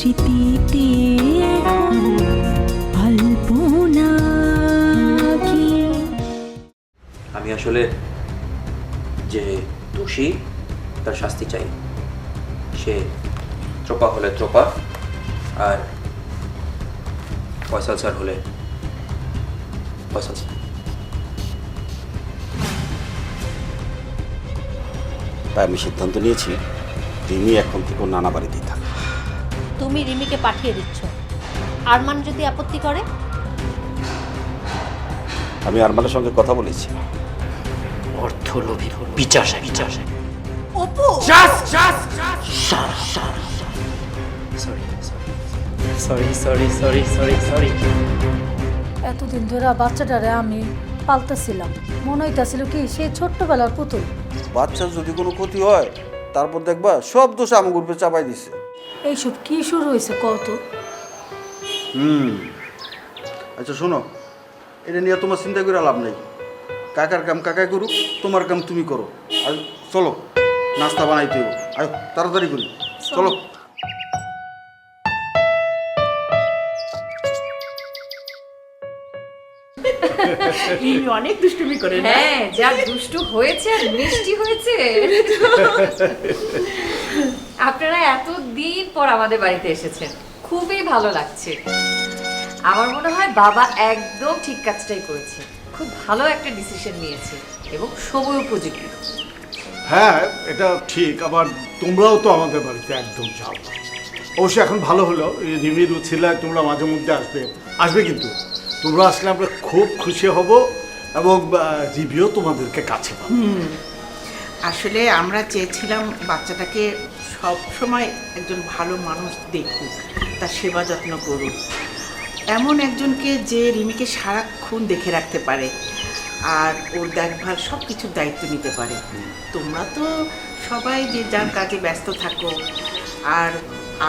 স্মৃতিতে আমি আসলে যে দোষী, তার শাস্তি চাই। সে চোপা হলে চোপা আর ফয়সাল স্যার হলে ফয়সাল স্যার। তাই আমি সিদ্ধান্ত নিয়েছি রিমি এখন থেকে নানা বাড়িতেই থাকবে। তুমি রিমিকে পাঠিয়ে দিচ্ছ। আরমান যদি আপত্তি করে? আমি আরমানের সঙ্গে কথা বলেছি। অর্থলোভী বিচার বিচার Apu! Sorry sorry sorry. Sorry sorry এতদিন ধরে বাচ্চাটারে আমি পালতেছিলাম। মনে হইতাছিল কি সে ছোট্টবেলার পুতুল। বাচ্চার যদি কোনো ক্ষতি হয় তারপর দেখবা সব দোষ আমার গ্রুপে চাপাই দিছে। এইসব কি শুরু হয়েছে কত হুম। আচ্ছা শোনো। এটা নিয়ে তোমার চিন্তা করে লাভ নেই। কাকার কাম কাকাই করুক তোমার কাম তুমি করো। আর চলো নাস্তা বানাইতে হইব। আর তাড়াতাড়ি করি। চলো। অনেক দুষ্টুমি করে হ্যাঁ যা দুষ্টু হয়েছে আর মিষ্টি হয়েছে। আপনারা এত দিন পর আমাদের বাড়িতে এসেছেন। খুবই ভালো লাগছে। আমার মনে হয় বাবা একদম ঠিক কাজটাই করেছে খুব ভালো একটা ডিসিশন নিয়েছে এবং সময় উপযোগী। হ্যাঁ এটা ঠিক আবার তোমরাও তো আমাদের বাড়িতে একদম যাও। অবশ্য এখন ভালো হলো রিমির উছিলায় তোমরা মাঝে মধ্যে আসবে। আসবে কিন্তু। তোমরা আসলে আমরা খুব খুশি হব এবং রিভিও তোমাদেরকে কাছে পাবো। আসলে আমরা চেয়েছিলাম বাচ্চাটাকে সব সময় একজন ভালো মানুষ দেখুক, তার সেবা যত্ন করুক। এমন একজনকে যে রিমিকে সারাক্ষণ দেখে রাখতে পারে আর ওর দেখভাল সব কিছুর দায়িত্ব নিতে পারে। তোমরা তো সবাই যে যার কাজে ব্যস্ত থাকো, আর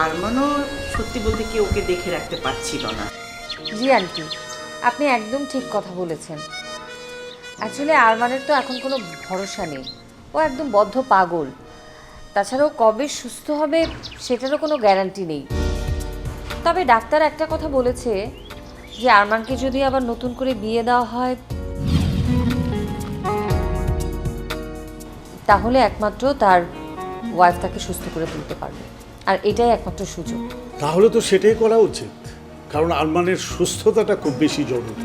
আরমানও সত্যি বলতে কি ওকে দেখে রাখতে পারছিল না। জি, আন্টি, আপনি একদম ঠিক কথা বলেছেন। অ্যাকচুয়ালি আরমানের তো এখন কোনো ভরসা নেই। ও একদম বদ্ধ পাগল। তাছাড়াও কবে সুস্থ হবে সেটারও কোনো গ্যারান্টি নেই। তবে ডাক্তার একটা কথা বলেছে যে আরমানকে যদি আবার নতুন করে বিয়ে দেওয়া হয় তাহলে একমাত্র তার ওয়াইফ তাকে সুস্থ করে তুলতে পারবে। আর এটাই একমাত্র সুযোগ। তাহলে তো সেটাই করা উচিত। কারণ আরমানের সুস্থতাটা খুব বেশি জরুরি।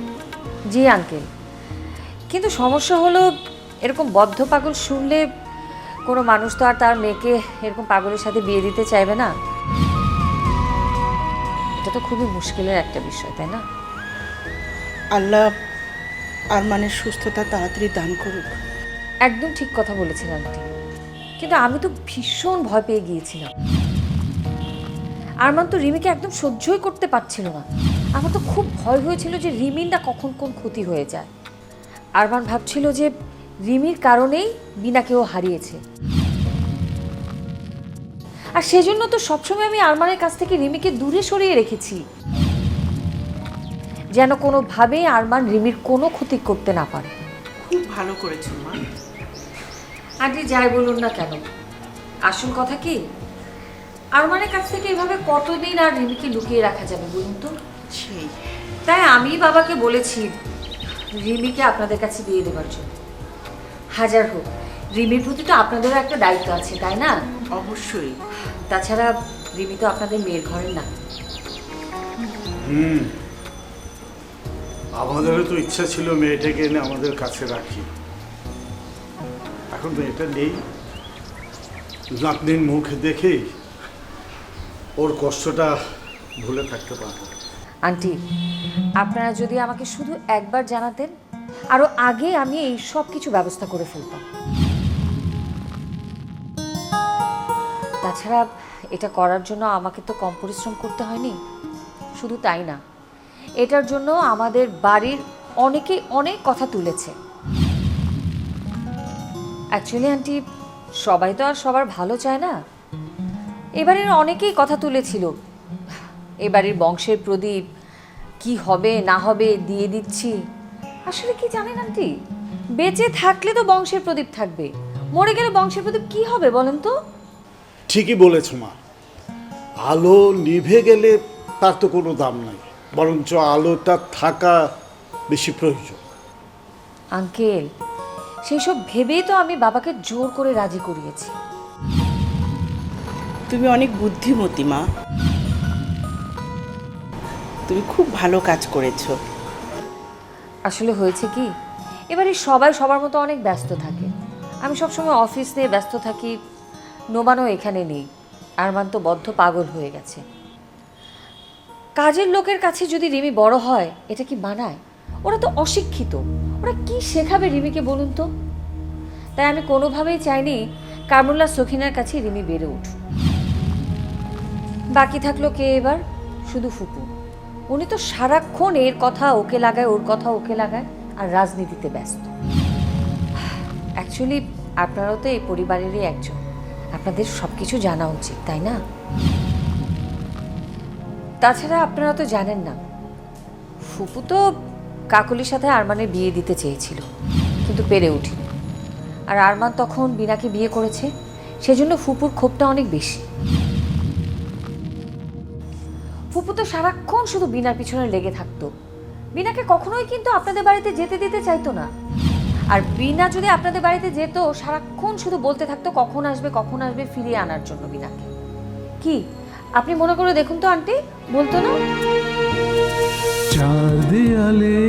জি আঙ্কেল কিন্তু সমস্যা হলো এরকম বদ্ধ পাগল শুনলে কোনো মানুষ তো আর তার মেয়েকে এরকম পাগলের সাথে বিয়ে দিতে চাইবে না। এটা তো খুবই মুশকিলের একটা বিষয় তাই না? আল্লাহ আরমানের সুস্থতা তাড়াতাড়ি দান করুক। একদম ঠিক কথা বলেছেন আন্টি। কিন্তু আমি তো ভীষণ ভয় পেয়ে গিয়েছিলাম। আরমান তো রিমিকে একদম সহ্যই করতে পারছিল না। আমার তো খুব ভয় হয়েছিল যে রিমির না কখন কোন ক্ষতি হয়ে যায়। আরমান ভাবছিল যে রিমির কারণেই বিনাকেও হারিয়েছে। আর সেজন্য তো সবসময় আমি আরমানের কাছ থেকে রিমিকে দূরে সরিয়ে রেখেছি। যেন কোনোভাবেই আরমান রিমির কোনো ক্ষতি করতে না পারে। খুব ভালো করেছ মা। আন্টি যাই বলুন না কেন? আসল কথা কি? আরমানের কাছ থেকে এভাবে কতদিন আর রিমিকে লুকিয়ে রাখা যাবে বলুন তো? সেই। তাই আমি বাবাকে বলেছি রিমিকে আপনাদের কাছে দিয়ে দেওয়ার জন্য। হাজার হোক। রিমির প্রতি তো আপনাদেরও একটা দায়িত্ব আছে তাই না? অবশ্যই। তাছাড়া রিমি তো আপনাদের মেয়ের ঘরের না। হুম। আমাদেরও তো ইচ্ছা ছিল মেয়েটাকে এনে আমাদের কাছে রাখি। এখন মেয়েটা নেই। নাতনির মুখ দেখেই ওর কষ্টটা ভুলে থাকতে পারব। আন্টি আপনারা যদি আমাকে শুধু একবার জানাতেন আরও আগে আমি এই সব কিছু ব্যবস্থা করে ফেলতাম। তাছাড়া এটা করার জন্য আমাকে তো কম পরিশ্রম করতে হয়নি। শুধু তাই না, এটার জন্য আমাদের বাড়ির অনেকেই অনেক কথা তুলেছে। অ্যাকচুয়ালি আন্টি সবাই তো আর সবার ভালো চায় না। এবারের অনেকেই কথা তুলেছিল। এবারের বংশের প্রদীপ, কি হবে, না হবে, দিয়ে দিচ্ছি। আসলে কি জানেন আন্টি? বেঁচে থাকলে তো বংশের প্রদীপ থাকবে। মরে গেলে বংশের প্রদীপ কি হবে বলেন তো? ঠিকই বলেছ মা। আলো নিভে গেলে তার তো কোনো দাম নাই বরঞ্চ আলোটা থাকা বেশি প্রয়োজন। আঙ্কেল সেই সব ভেবেই তো আমি বাবাকে জোর করে রাজি করিয়েছি। তুমি অনেক বুদ্ধিমতী মা। তুমি খুব ভালো কাজ করেছ। আসলে হয়েছে কি? এবারে সবাই সবার মতো অনেক ব্যস্ত থাকে। আমি সবসময় অফিস নিয়ে ব্যস্ত থাকি, নোমানও এখানে নেই। আরমান তো বদ্ধ পাগল হয়ে গেছে। কাজের লোকের কাছে যদি রিমি বড় হয়, এটা কি মানায়? ওরা তো অশিক্ষিত। ওরা কি শেখাবে রিমিকে বলুন তো? তাই আমি কোনোভাবেই চাইনি কামরুল্লাহ সখিনার কাছে রিমি বেড়ে উঠুক। বাকি থাকল কে এবার? শুধু ফুপু। উনি তো সারাক্ষণ এর কথা ওকে লাগায়, ওর কথা ওকে লাগায় আর রাজনীতিতে ব্যস্ত। অ্যাকচুয়ালি আপনারাও তো এই পরিবারেরই একজন। আপনাদের সব কিছু জানা উচিত, তাই না? তাছাড়া আপনারা তো জানেন না, ফুপু তো কাকলির সাথে আরমানের বিয়ে দিতে চেয়েছিল, কিন্তু পেরে উঠিনি। আর আরমান তখন বিনাকে বিয়ে করেছে, সেজন্য ফুপুর ক্ষোভটা অনেক বেশি। ফুপু তো সারাক্ষণ শুধু বিনার পিছনে লেগে থাকতো। বিনাকে কখনোই কিন্তু আপনাদের বাড়িতে যেতে দিতে চাইতো না। আর বিনা যদি আপনাদের বাড়িতে যেত, সারাক্ষণ শুধু বলতে থাকতো, কখন আসবে কখন আসবে ফিরিয়ে আনার জন্য বিনাকে। কি? আপনি মনে করে দেখুন তো, আন্টি, বলতো না? চার দেয়ালে,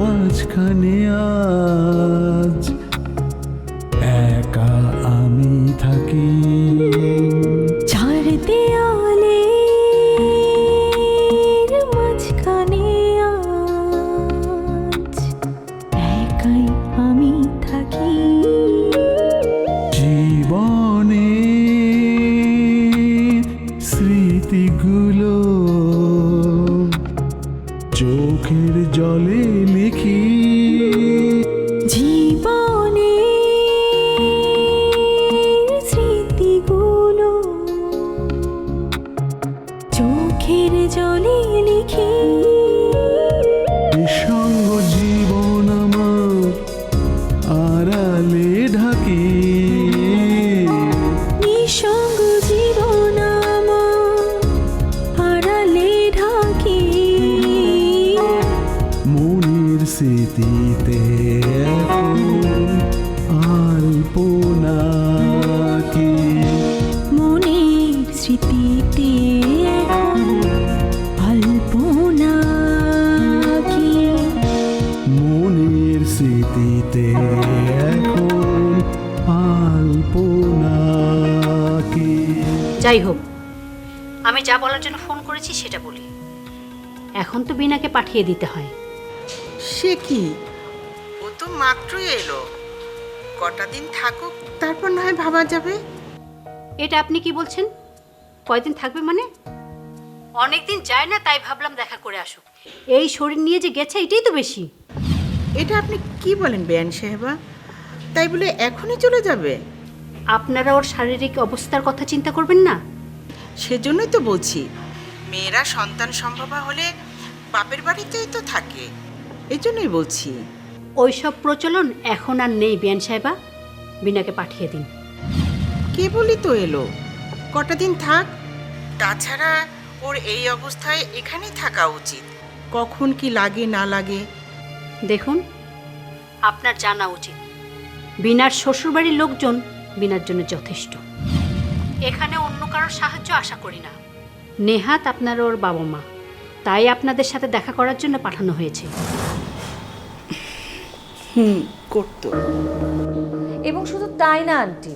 মাঝখানে আজ একা আমি থাকি। এখন তো বিনাকে পাঠিয়ে দিতে হয়। সে কি? ও তো মাত্রই এলো। কটা দিন থাকুক তারপর না হয় ভাবা যাবে। এটা আপনি কি বলছেন? কয়দিন থাকবে মানে? অনেক দিন যায় না তাই ভাবলাম দেখা করে আসুক। এই শরীর নিয়ে যে গেছে এটাই তো বেশি। এটা আপনি কি বলেন বেয়ান সাহেবা? তাই বলে এখনই চলে যাবে? আপনারা ওর শারীরিক অবস্থার কথা চিন্তা করবেন না। সেজন্যই তো বলছি। মেয়েরা সন্তান সম্ভবা হলে বাপের বাড়িতেই তো থাকে। এই জন্যই বলছি। ওইসব প্রচলন এখন আর নেই বিয়ান সাহেবা। বিনাকে পাঠিয়ে দিন। কে বলি তো এলো? কটা দিন থাক? তাছাড়া ওর এই অবস্থায় এখানেই থাকা উচিত। কখন কি লাগে না লাগে? দেখুন আপনার জানা উচিত। বিনার শ্বশুরবাড়ির লোকজন বিনার জন্য যথেষ্ট। এখানে অন্য কারোর সাহায্য আশা করি না। নেহাত আপনার ওর বাবা মা তাই আপনাদের সাথে দেখা করার জন্য পাঠানো হয়েছে। হুম, করতো। এবং শুধু তাই না, আন্টি?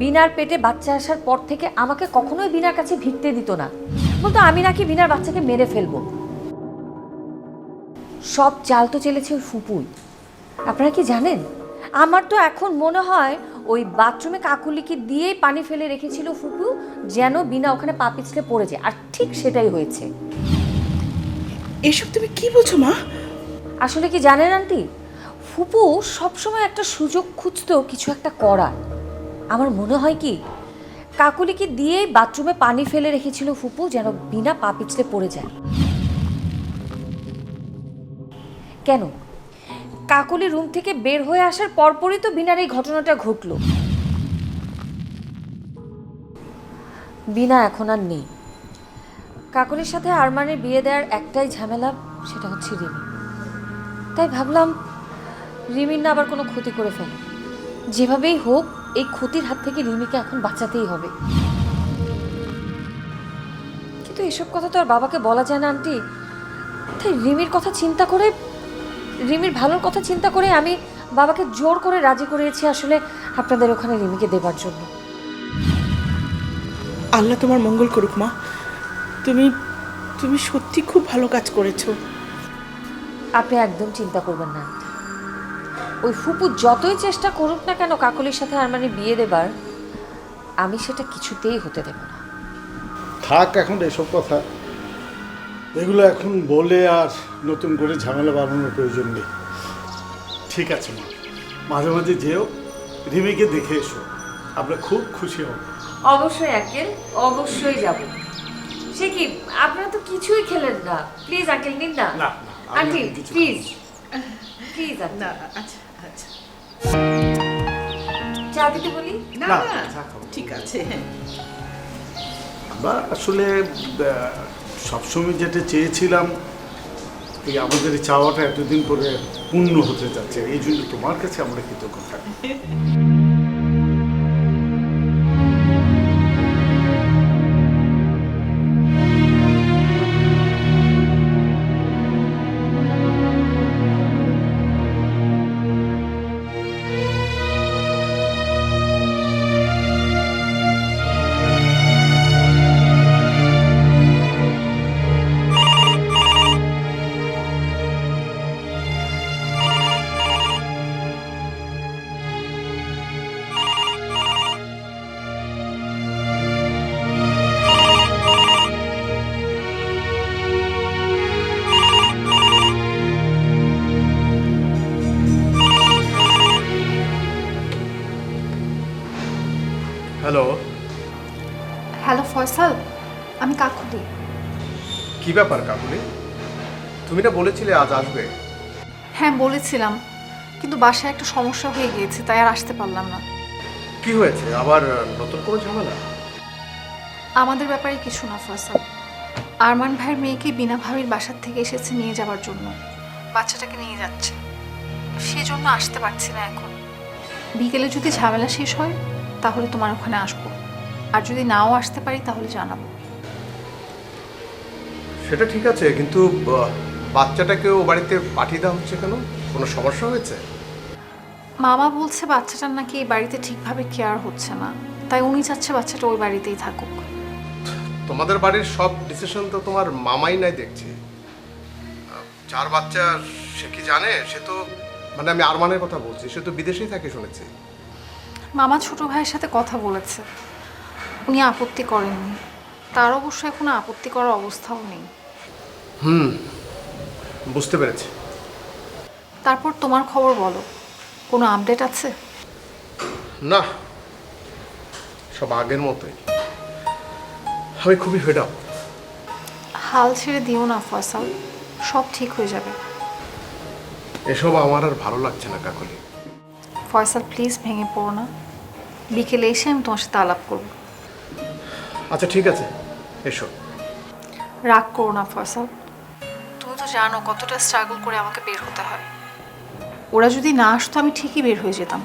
বিনার পেটে বাচ্চা আসার পর থেকে আমাকে কখনোই বিনার কাছে ভিড়তে দিত না। বলতো, আমি নাকি বিনার বাচ্চাকে মেরে ফেলব। সব চাল তো চেলেছে ওই ফুপুই। আপনারা কি জানেন? আমার তো এখন মনে হয় ওই বাথরুমে কাকুলিকে দিয়েই পানি ফেলে রেখেছিল ফুপু, যেন বিনা ওখানে পা পিছলে পড়ে যায়। আর ঠিক সেটাই হয়েছে। এসব তুমি কি বলছো, মা? আসলে কি জানেন, আন্টি? ফুপু সবসময় একটা সুযোগ খুঁজতো কিছু একটা করার আমার মনে হয় কি, কাকুলিকে দিয়ে বাথরুমে পানি ফেলে রেখেছিল ফুপু যেন বিনা পা পিছলে পড়ে যায়। কেন? কাকুলি রুম থেকে বের হয়ে আসার পরপরই তো বিনার এই ঘটনাটা ঘটলো। বিনা এখন আর নেই। কাকলির সাথে আরমানের বিয়ে দেওয়ার একটাই ঝামেলা সেটা হচ্ছে রিমি। তাই ভাবলাম, রিমির না আবার কোনো ক্ষতি করে ফেলে। যেভাবেই হোক, এই ক্ষতির হাত থেকে রিমিকে এখন বাঁচাতেই হবে। কিন্তু এসব কথা তো আর বাবাকে বলা যায় না, আন্টি। তাই রিমির কথা চিন্তা করে, রিমির ভালোর কথা চিন্তা করে আমি বাবাকে জোর করে রাজি করিয়েছি আসলে আপনাদের ওখানে রিমিকে দেবার জন্য। আল্লাহ তোমার মঙ্গল করুক, মা। তুমি তুমি সত্যি খুব ভালো কাজ করেছ। আপনি একদম চিন্তা করবেন না। ওই ফুপু যতই চেষ্টা করুক না কেন কাকলির সাথে আর মানে বিয়ে দেবার আমি সেটা কিছুতেই হতে দেব না। থাক এখন এসব কথা। এগুলো এখন বলে আর নতুন করে ঝামেলা বাড়ানোর প্রয়োজন নেই। ঠিক আছে মা। মাঝে মাঝে যেও রিমিকে দেখে এসো। আমরা খুব খুশি হব। অবশ্যই আঙ্কেল অবশ্যই যাব। সে কি আপনারা তো কিছুই খেলেন না। প্লিজ আঙ্কেল নিন না। না, আন্টি প্লিজ প্লিজ না আচ্ছা আচ্ছা। চা দিতে বলি? না না। ঠিক আছে। হ্যাঁ আমরা আসলে সবসময় যেটা চেয়েছিলাম এই আমাদের চাওয়াটা এতদিন পরে পূর্ণ হতে যাচ্ছে। এই জন্য তোমার কাছে আমরা কৃতজ্ঞ থাকি হ্যালো। হ্যালো ফয়সাল আমি কাকুলি। কি ব্যাপার কাকুলি? তুমি না বলেছিলে আজ আসবে। হ্যাঁ বলেছিলাম। কিন্তু বাসায় একটা সমস্যা হয়ে গিয়েছে তাই আর আসতে পারলাম না। কি হয়েছে? আবার নতুন কোনো ঝামেলা? আমাদের ব্যাপারে কিছু না ফয়সাল। আরমান ভাইয়ের মেয়েকে বিনা ভাবির বাসার থেকে এসেছে নিয়ে যাওয়ার জন্য। বাচ্চাটাকে নিয়ে যাচ্ছে। সেজন্য আসতে পারছি না এখন। বিকেলে যদি ঝামেলা শেষ হয় তাহলে তোমার ওখানে আসব। আর যদি নাও আসতে পারি তাহলে জানাব। সেটা ঠিক আছে কিন্তু বাচ্চাটাকে ও বাড়িতে পাঠিয়ে দেওয়া হচ্ছে কেন? কোনো সমস্যা হয়েছে? মামা বলছে বাচ্চাটার নাকি এই বাড়িতে ঠিকভাবে কেয়ার হচ্ছে না। তাই উনি চাচ্ছে বাচ্চাটা ওই বাড়িতেই থাকুক। তোমাদের বাড়ির সব ডিসিশন তো তোমার মামাই নাই দেখছি। যার বাচ্চা সে কি জানে? সে তো মানে আমি আরমানের কথা বলছি সে তো বিদেশেই থাকে শুনেছি। মামা ছোট ভাইয়ের সাথে কথা বলেছে। উনি আপত্তি করেননি। তার অবশ্য এখনও আপত্তি করার অবস্থাও নেই। হুম বুঝতে পেরেছি। তারপর তোমার খবর বলো। কোনো আপডেট আছে? না সব আগের মতোই। আমি খুবই ফেড আপ হাল ছেড়ে দিও না ফয়সাল। সব ঠিক হয়ে যাবে। এসব আমার আর ভালো লাগছে না কাকলি। ফয়সাল প্লিজ ভেঙে পড়ো না। বিকেলে এসে আমি তোমার সাথে আলাপ করব। আচ্ছা ঠিক আছে। এসো। রাগ করো না ফয়সাল তুমি তো জানো কতটা স্ট্রাগল করে আমাকে বের হতে হয়। ওরা যদি না আসতো আমি ঠিকই বের হয়ে যেতাম।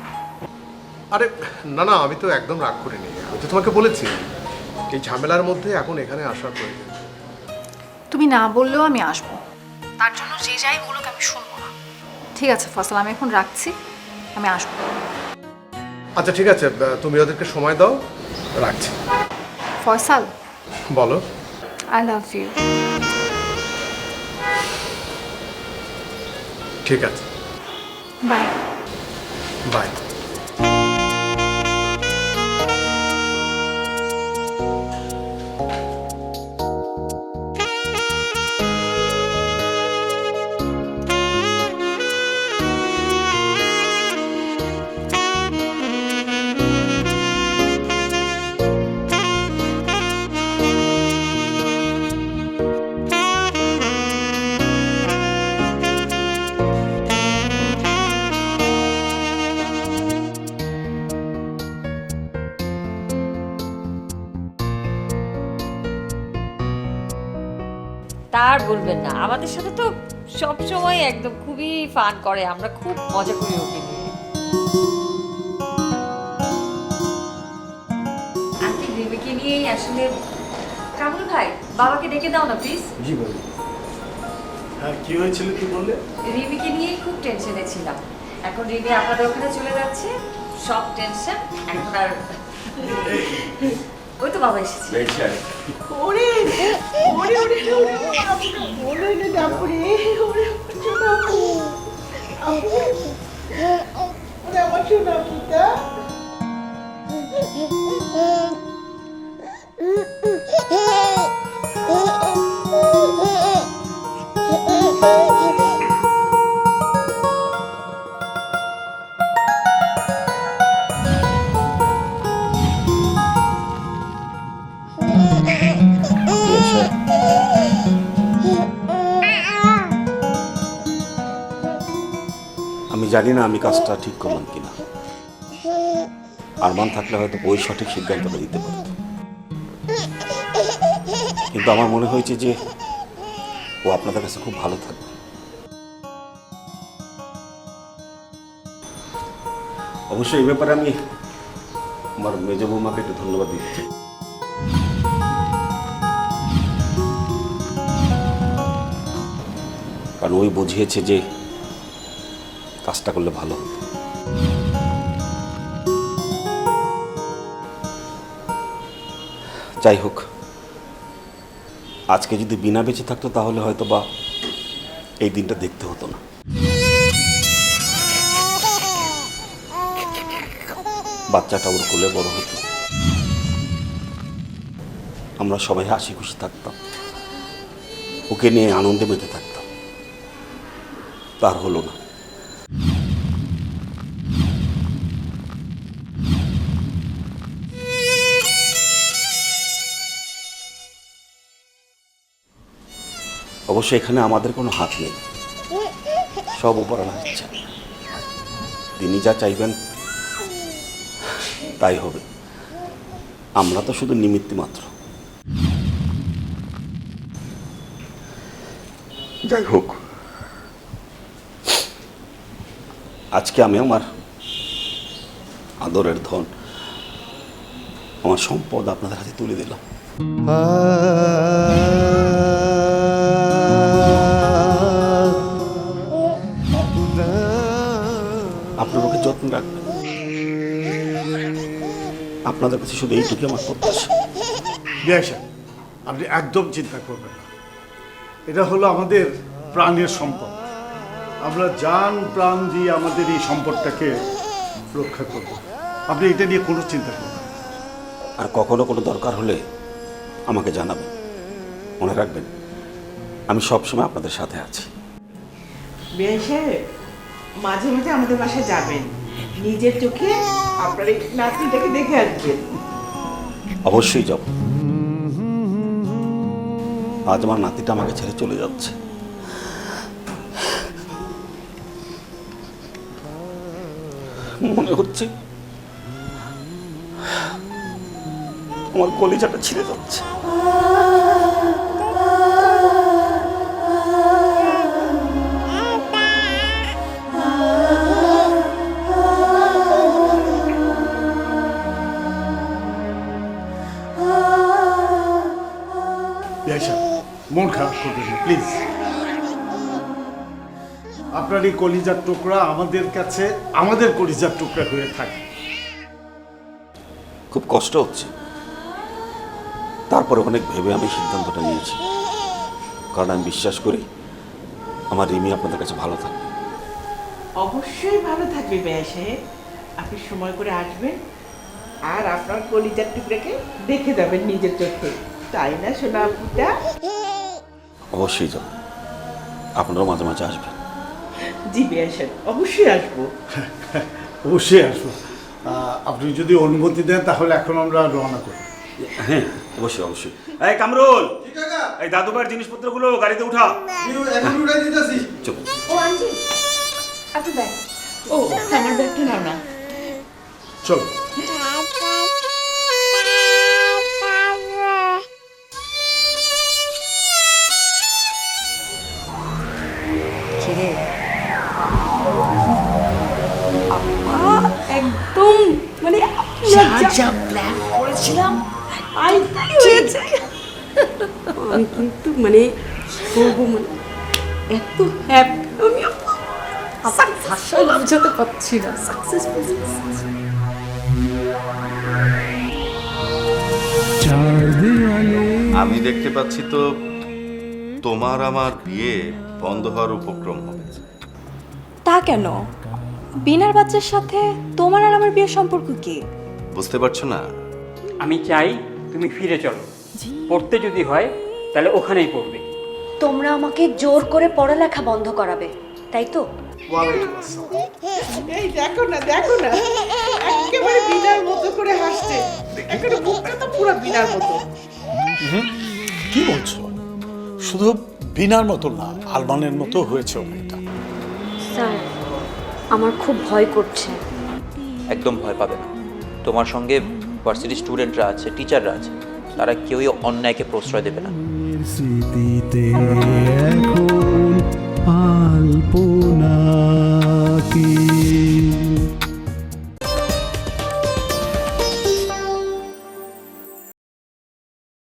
আরে না না আমি তো একদম রাগ করিনি। আমি তো তোমাকে বলেছি এই ঝামেলার মধ্যে এখন এখানে আসার প্রয়োজন। তুমি না বললেও আমি আসব। তার জন্য যে যাই বলুক আমি শুনব না। ঠিক আছে ফসল আমি এখন রাখছি। আমি আসব। আচ্ছা ঠিক আছে তুমি ওদেরকে সময় দাও রাখছি। ফয়সাল বলো। আই লাভ ইউ ঠিক আছে। বাই বাই বলবেন না। আমাদের সাথে তো সব সময় একদম খুবই ফান করে। আমরা খুব মজা করি ওকে নিয়ে। আন্টি রিমিকে নিয়েই আসলে কামুল ভাই বাবাকে ডেকে দাও না প্লিজ জি বলুন হ্যাঁ কি হয়েছিল কি বললে? রিমিকে নিয়েই খুব টেনশনে ছিলাম। এখন রিমি আপনাদের ওখানে চলে যাচ্ছে। সব টেনশন এখন আর 그것도 막으시지. 멸치 아니 우리 우리 우리 우리 아프리 오늘은 아프리. 우리 아프리 아프리. 우리 아프리 아프다 Oh, আমি জানি না আমি কাজটা ঠিক করলাম কিনা। আরমান থাকলে হয়তো ওই সঠিক সিদ্ধান্তটা দিতে পারত। কিন্তু আমার মনে হয়েছে যে ও আপনাদের কাছে খুব ভালো থাকবে। অবশ্যই এই ব্যাপারে আমি আমার মেজ বৌমাকে একটু ধন্যবাদ দিচ্ছি। কারণ ওই বুঝিয়েছে যে কাজটা করলে ভালো হতো যাই হোক, আজকে যদি বিনা বেঁচে থাকতো তাহলে হয়তো বা এই দিনটা দেখতে হতো না। বাচ্চাটা ওর কোলে বড় হতো। আমরা সবাই হাসি খুশি থাকতাম। ওকে নিয়ে আনন্দে মেতে থাকতাম। তার হলো না। অবশ্য এখানে আমাদের কোনো হাত নেই। সব উপরালার ইচ্ছা। তিনি যা চাইবেন তাই হবে। আমরা তো শুধু নিমিত্ত মাত্র। যাই হোক। আজকে আমি আমার আদরের ধন আমার সম্পদ আপনাদের হাতে তুলে দিলাম। আপনাদের কাছে শুধু এইটুকু আমার প্রত্যাশা। আপনি একদম চিন্তা করবেন না। এটা হলো আমাদের প্রাণের সম্পদ। আমরা জান প্রাণ দিয়ে আমাদের এই সম্পদটাকে রক্ষা করব। আপনি এটা নিয়ে কোনো চিন্তা করবেন আর কখনো কোনো দরকার হলে আমাকে জানাবেন মনে রাখবেন আমি সবসময় আপনাদের সাথে আছি। মাঝে মাঝে আমাদের বাসায় যাবেন। নিজের চোখে আপনার এই নাতনিটাকে দেখে আসবেন। অবশ্যই যাব। আজ আমার নাতিটা আমাকে ছেড়ে চলে যাচ্ছে। মনে হচ্ছে আমার কলিজাটা ছিঁড়ে যাচ্ছে। প্লিজ আপনার এই কলিজার টুকরা আমাদের কাছে আমাদের কলিজার টুকরা হয়ে থাকে। খুব কষ্ট হচ্ছে। তারপরে অনেক ভেবে আমি সিদ্ধান্তটা নিয়েছি। কারণ আমি বিশ্বাস করি আমার রিমি আপনাদের কাছে ভালো থাকবে। অবশ্যই ভালো থাকবে বিআই সাহেব। আপনি সময় করে আসবেন আর আপনার কলিজার টুকরাকে দেখে যাবেন নিজের চোখে। তাই না সোনা আপুটা? অবশ্যই যাব। আপনারাও মাঝে মাঝে আসবেন। জি বিআই সাহেব অবশ্যই আসব। অবশ্যই আসব। আপনি যদি অনুমতি দেন তাহলে এখন আমরা রওনা করি। হ্যাঁ অবশ্যই অবশ্যই। এই কামরুল! এই দাদুবার জিনিসপত্রগুলো গাড়িতে উঠা। চুপ। ও আন্টি। আপনি ব্যাগ। ও আমার ব্যাগটা নাও না। চলো। একদম মানে যা প্ল্যান করেছিলাম। আই হয়েছে? আমি কিন্তু মানে করব মানে এত হ্যাপি আমি আমার ভাষায় বুঝাতে পারছি না। সাকসেসফুল আমি দেখতে পাচ্ছি তো তোমার আমার বিয়ে বন্ধ হওয়ার উপক্রম হবে। তা কেন? বিনার বাচ্চার সাথে তোমার আর আমার বিয়ের সম্পর্ক কি? বুঝতে পারছ না? আমি চাই তুমি ফিরে চলো। পড়তে যদি হয় তাহলে ওখানেই পড়বে। তোমরা আমাকে জোর করে পড়ালেখা বন্ধ করাবে তাই তো? এই দেখো না দেখো না। একেবারে বিনার মতো করে হাসছে। একেবারে মুখটা তো পুরো বিনার মতো। কি বলছো? শুধু বিনার মতো না আলমানের মতো হয়েছে অনেকটা স্যার আমার খুব ভয় করছে। একদম ভয় পাবে না। তোমার সঙ্গে ভার্সিটি স্টুডেন্টরা আছে টিচাররা আছে তারা কেউই অন্যায়কে প্রশ্রয় দেবে না। স্মৃতিতে এখন আলপনা